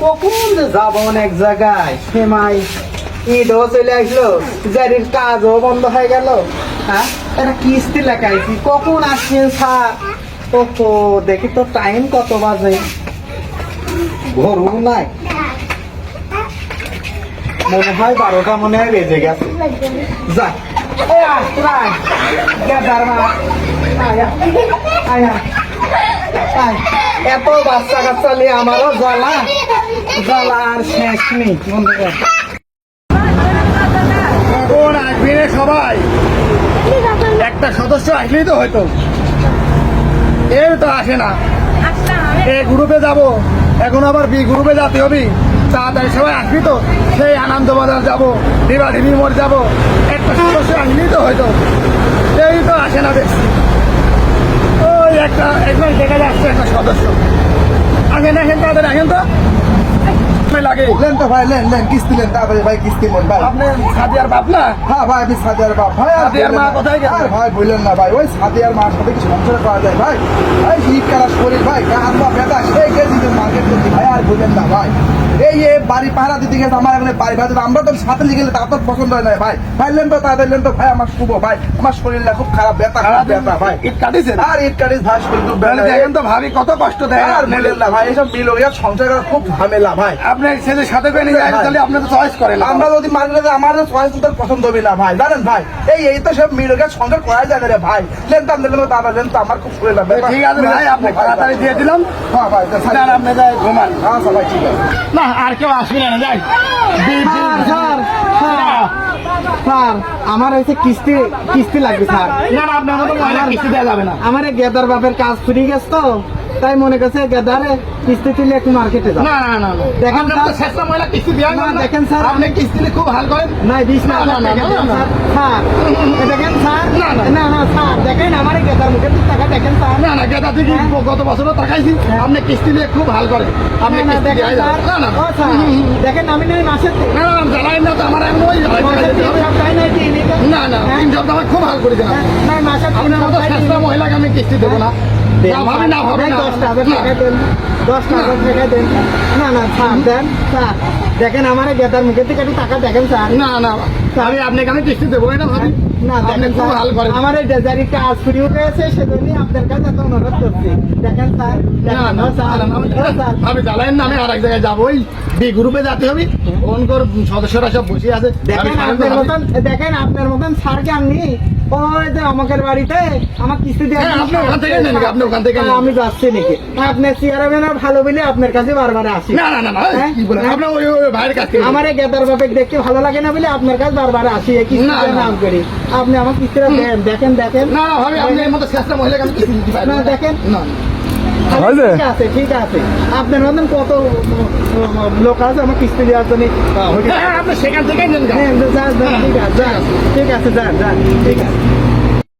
কখন যে যাব অনেক জায়গায়? সেমাই ঈদও চলে আসলো। জারির কাজও বন্ধ হয়ে গেল। হ্যাঁ? একটা কিস্তি লেখাইছি। কখন আসছেন স্যার? ওহো দেখি তো টাইম কত বাজে। ঘরু নাই? মনে হয় বারোটা মনে হয় বেজে গেছে। আয়। আয়, আয়। আয়। এত বাচ্চা কাচ্চা নিয়ে আমারও জ্বালা। জ্বালা আর শেষ নেই, বন্ধুরা। কোন আসবি রে সবাই? একটা সদস্য আসলেই তো হয়তো। এর তো আসে না। এ গ্রুপে যাব। এখন আবার বি গ্রুপে যাতে হবে। তাড়াতাড়ি সবাই আসবি তো? সেই আনন্দবাজার যাব। ডিবা ঢিবি মোড় যাব। একটা সদস্য আসলেই তো হয়তো। এই তো আসে না দেখছি একটা একজন দেখা যাচ্ছে একটা সদস্য। আগে দেখেন তাদের আসেন তো। সময় লাগে। লেন তো ভাই লেন লেন কিস্তি লেন তাড়াতাড়ি ভাই কিস্তি লেন ভাই। আপনি সাদিয়ার বাপ না? হ্যাঁ ভাই আমি সাদিয়ার বাপ। ভাই সাদিয়ার মা কোথায় গেছে? ভাই বললেন না ভাই ওই সাদিয়ার মার সাথে কি সংসার করা যায় ভাই। এই শীত কালা শরীর ভাই হাত পা ব্যথা সেই গেছি মার্কেট করছি ভাই আর বললেন না ভাই। এই এ বাড়ি পাহারা দিতে গেছে আমার এখানে বাড়ি ভাই আমরা তো সাথে গেলে তা তো পছন্দ হয় না ভাই। ভাই লেন তো তাড়াতাড়ি লেন তো ভাই আমার শুভ ভাই। আমার শরীরটা খুব খারাপ ব্যথা খারাপ ব্যথা ভাই। ইট কাটিছেন আর ইট কাটিস ভাই শরীর দেখেন তো ভাবি কত কষ্ট দেয়। আর বললেন না ভাই এসব মিল সংসার করা খুব ঝামেলা ভাই। আপনার ছেলে সাথে করে নিয়ে যায় তাহলে আপনি চয়েস করেন আমরা যদি মার্কেটে আমার চয়েস তো পছন্দ হবে না ভাই। জানেন ভাই? এই এই তো সব মিলকে সংসার করা যায় না রে ভাই। লেন তো লেন আমার খুব শরীর লাগবে ঠিক আছে ভাই আপনি তাড়াতাড়ি দিয়ে দিলাম। হ্যাঁ ভাই আপনি যাই ঘুমান। ভাই ঠিক আছে। না আর কেউ আসবে না যাই। স্যার স্যার স্যার স্যার আমার হয়েছে কিস্তি কিস্তি লাগবে স্যার। না না আপনার কিস্তি দেওয়া যাবে না। আমার গেদার বাপের কাজ ফ্রি গেছে তো। তাই মনে করছে গেদারে কিস্তি তুলে একটু মার্কেটে যাও না না না না। দেখেন স্যার। শেষটা মহিলা কিস্তি না, দেখেন স্যার, আপনি কিস্তি খুব হাল করেন না না, না, টাকা দেন স্যার স্যার দেখেন স্যার না, না। না না স্যার দেখেন আমার গেদার মুখে টাকা দেখেন স্যার না না গেদা থেকে গত বছরও টাকাইছি আপনি কিস্তি নিয়ে খুব হাল করেন আপনি না, না, কিস্তি দেখেন স্যার না না দেখেন আমি মাসের থেকে না না জানাই না তো আমার এমন ওই না না তিন সপ্তাহ খুব হাল করেছেন আপনি। নয় মাসের তিন আপনার মতো শেষটা মহিলাকে আমি কিস্তি দেবো না? ভাবি না ভাবি দেন, না। দশটা হাজার না। টাকা দেন দশটা হাজার টাকা দেন। না না স্যার দেন স্যার। দেখেন আমার গেদার মুখের থেকে একটু টাকা দেখেন স্যার। না না আমি আপনাকে আমি কিস্তি দেবো না ভাবি। না দেখেন স্যার আমার এই ডেজারি কাজ ফ্রি হয়েছে সেজন্যই আপনার কাছে এত অনুরোধ করছি। দেখেন স্যার। না না স্যার। আমি জ্বালাইন না আমি আর এক জায়গায় যাব ওই বি গ্রুপে যেতে হবে ফোন কর সদস্যরা সব বসে আছে দেখেন আপনার মতন দেখেন আপনার মতন স্যারকে আমি ওই যে আমাদের বাড়িতে আমার কিস্তি দিয়ে হ্যাঁ, আপনি ওখান থেকে নেন, আপনি ওখান থেকে আমি যাচ্ছি নাকি? আপনার চেয়ারম্যান ভালো বলে আপনার কাছে বারবার আসি। না না না না হ্যাঁ? কি বলেন? আপনার ওই ওই ভাইয়ের কাছ আমার গেদার বাপে দেখতে ভালো লাগে না বলে আপনার কাছে বারবার আসি এই। নাম করি। আপনি আমার কিস্তিটা দেন দেখেন দেখেন। না না ভাবি আপনি এর মতো শেষটা মহিলাকে আমি কিস্তি দিতে পারি না, দেখেন। না। ঠিক আছে ঠিক আছে। আপনার মতন কত লোক আছে আমার কিস্তি দেওয়ার জন্য। হ্যাঁ, সেখান থেকে যান, ঠিক আছে, যান, ঠিক আছে, যান, যান, ঠিক আছে।